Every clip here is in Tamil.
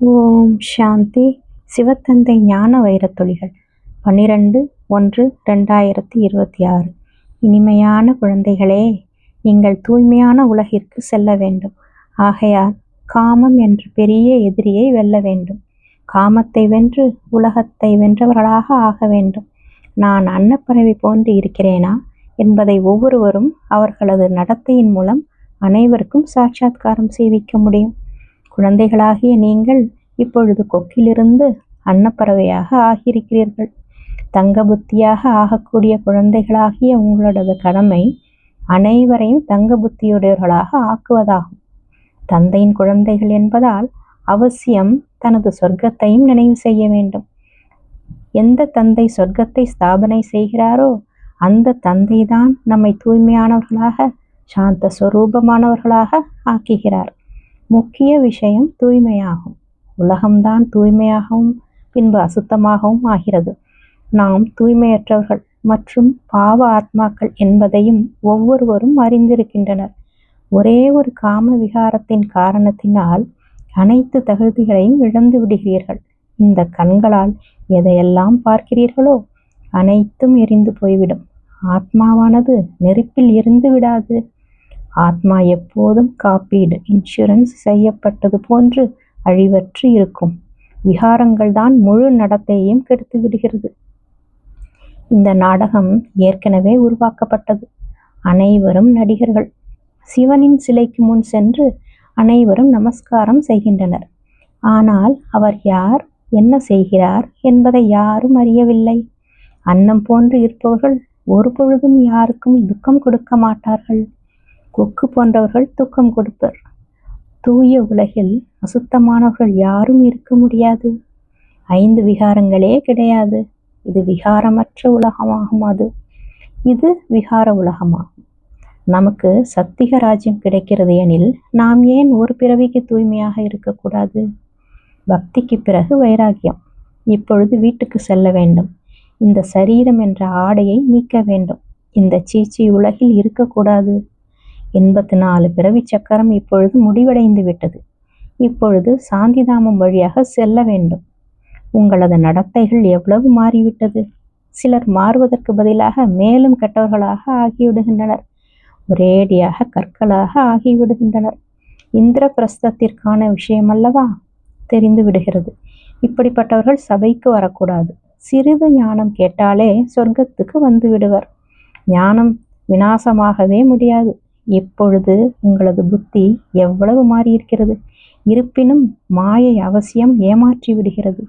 ஓம் சாந்தி. சிவத்தந்தை ஞான வைரத்தொழிகள். பன்னிரெண்டு ஒன்று ரெண்டாயிரத்தி இருபத்தி ஆறு. இனிமையான குழந்தைகளே நீங்கள் தூய்மையான உலகிற்கு செல்ல வேண்டும். ஆகையால் காமம் என்ற பெரிய எதிரியை வெல்ல வேண்டும். காமத்தை வென்று உலகத்தை வென்றவர்களாக ஆக வேண்டும். நான் அன்னப்பறவை போன்று இருக்கிறேனா என்பதை ஒவ்வொருவரும் அவர்களது நடத்தையின் மூலம் அனைவருக்கும் சாட்சாத்காரம் செய்விக்க முடியும். குழந்தைகளாகிய நீங்கள் இப்பொழுது கொக்கிலிருந்து அன்னப்பறவையாக ஆகியிருக்கிறீர்கள். தங்க புத்தியாக ஆகக்கூடிய குழந்தைகளாகிய உங்களது கடமை அனைவரையும் தங்க புத்தியுடையவர்களாக ஆக்குவதாகும். தந்தையின் குழந்தைகள் என்பதால் அவசியம் தனது சொர்க்கத்தையும் நினைவு செய்ய வேண்டும். எந்த தந்தை சொர்க்கத்தை ஸ்தாபனை செய்கிறாரோ அந்த தந்தைதான் நம்மை தூய்மையானவர்களாக சாந்த சுரூபமானவர்களாக ஆக்குகிறார். முக்கிய விஷயம் தூய்மையாகும். உலகம்தான் தூய்மையாகவும் பின்பு அசுத்தமாகவும் ஆகிறது. நாம் தூய்மையற்றவர்கள் மற்றும் பாவ ஆத்மாக்கள் என்பதையும் ஒவ்வொருவரும் அறிந்திருக்கின்றனர். ஒரே ஒரு காம விகாரத்தின் காரணத்தினால் அனைத்து தகுதிகளையும் இழந்து விடுகிறீர்கள். இந்த கண்களால் எதையெல்லாம் பார்க்கிறீர்களோ அனைத்தும் எரிந்து போய்விடும். ஆத்மாவானது நெருப்பில் இருந்து விடாது. ஆத்மா எப்போதும் காப்பீடு இன்சூரன்ஸ் செய்யப்பட்டது போன்று அழிவற்று இருக்கும். விகாரங்கள் தான் முழு நடத்தையையும் கெடுத்து விடுகிறது. இந்த நாடகம் ஏற்கனவே உருவாக்கப்பட்டது. அனைவரும் நடிகர்கள். சிவனின் சிலைக்கு முன் சென்று அனைவரும் நமஸ்காரம் செய்கின்றனர். ஆனால் அவர் யார் என்ன செய்கிறார் என்பதை யாரும் அறியவில்லை. அன்னம் போன்று இருப்பவர்கள் ஒரு பொழுதும் யாருக்கும் துக்கம் கொடுக்க மாட்டார்கள். கொக்கு போன்றவர்கள் தூக்கம் கொடுப்பர். தூய உலகில் அசுத்தமானவர்கள் யாரும் இருக்க முடியாது. ஐந்து விகாரங்களே கிடையாது. இது விகாரமற்ற உலகமாகும் அது. இது விகார உலகமாகும் நமக்கு சத்திக ராஜ்யம் கிடைக்கிறது எனில் நாம் ஏன் ஒரு பிறவிக்கு தூய்மையாக இருக்கக்கூடாது? பக்திக்கு பிறகு வைராகியம் இப்பொழுது வீட்டுக்கு செல்ல வேண்டும். இந்த சரீரம் என்ற ஆடையை நீக்க வேண்டும். இந்த சீச்சி உலகில் இருக்கக்கூடாது. எண்பத்தி நாலு பிறவி சக்கரம் இப்பொழுது முடிவடைந்து விட்டது. இப்பொழுது சாந்திதாமம் வழியாக செல்ல வேண்டும். உங்களது நடத்தைகள் எவ்வளவு மாறிவிட்டது? சிலர் மாறுவதற்கு பதிலாக மேலும் கெட்டவர்களாக ஆகிவிடுகின்றனர். ஒரேடியாக கற்களாக ஆகிவிடுகின்றனர். இந்திர பிரஸ்தத்திற்கான விஷயமல்லவா? தெரிந்து விடுகிறது. இப்படிப்பட்டவர்கள் சபைக்கு வரக்கூடாது. சிறிது ஞானம் கேட்டாலே சொர்க்கத்துக்கு வந்து விடுவர். ஞானம் வினாசமாகவே முடியாது. இப்பொழுது உங்களது புத்தி எவ்வளவு மாறியிருக்கிறது? இருப்பினும் மாயை அவசியம் ஏமாற்றி விடுகிறது.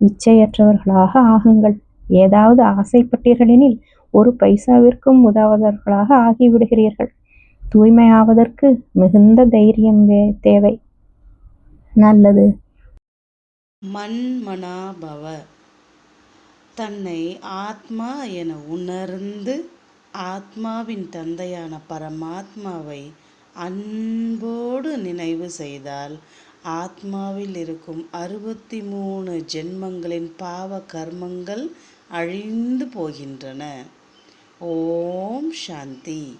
இச்சையற்றவர்களாக ஆகுங்கள். ஏதாவது ஆசைப்பட்டீர்களெனில் ஒரு பைசாவிற்கும் உதவுவதற்களாக ஆகிவிடுகிறீர்கள். தூய்மையாவதற்கு மிகுந்த தைரியம் தேவை. நல்லது. மண்மனாபவ தன்னை ஆத்மா என உணர்ந்து ஆத்மாவின் தந்தையான பரமாத்மாவை அன்போடு நினைவு செய்தால் ஆத்மாவில் இருக்கும் அறுபத்தி மூணு ஜென்மங்களின் பாவ கர்மங்கள் அழிந்து போகின்றன. ஓம் சாந்தி.